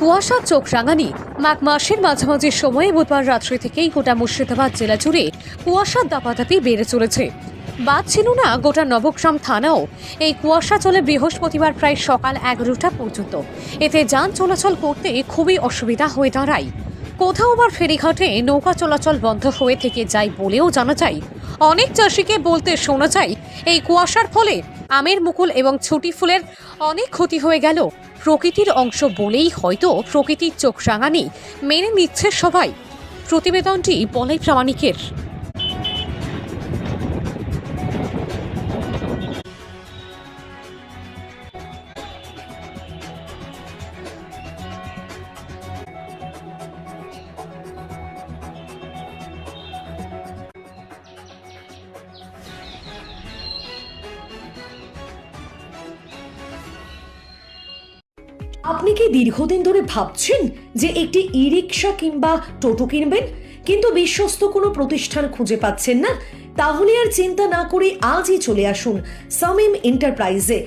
কুয়াশা, চোখ রাঙানি। মাঘ মাসের মাঝামাঝি সময়ে বুধবার রাত্রি থেকেই গোটা মুর্শিদাবাদ জেলা জুড়ে কুয়াশার দাপাদাপি বেড়ে চলেছে। বাদ ছিল না গোটা নবগ্রাম থানাও। এই কুয়াশা চলে বৃহস্পতিবার প্রায় সকাল এগারোটা পর্যন্ত। এতে যান চলাচল করতে খুবই অসুবিধা হয়ে দাঁড়ায়। কোথাও আবার ফেরিঘাটে নৌকা চলাচল বন্ধ হয়ে থেকে যায় বলেও জানা যায়। অনেক চাষিকে বলতে শোনা যায়, এই কুয়াশার ফলে আমের মুকুল এবং ছুটি ফুলের অনেক ক্ষতি হয়ে গেল। প্রকৃতির অংশ বলেই হয়তো প্রকৃতির চোখ রাঙানি মেনে নিচ্ছে সবাই। প্রতিবেদনটি বলাই প্রামাণিকের। আপনি কি দীর্ঘদিন ধরে ভাবছেন যে একটি ই রিক্সা কিংবা টোটো কিনবেন? কিন্তু বিশ্বস্ত কোনো প্রতিষ্ঠান খুঁজে পাচ্ছেন না? তাহলে আর চিন্তা না করে আজই চলে আসুন সামিম এন্টারপ্রাইজে।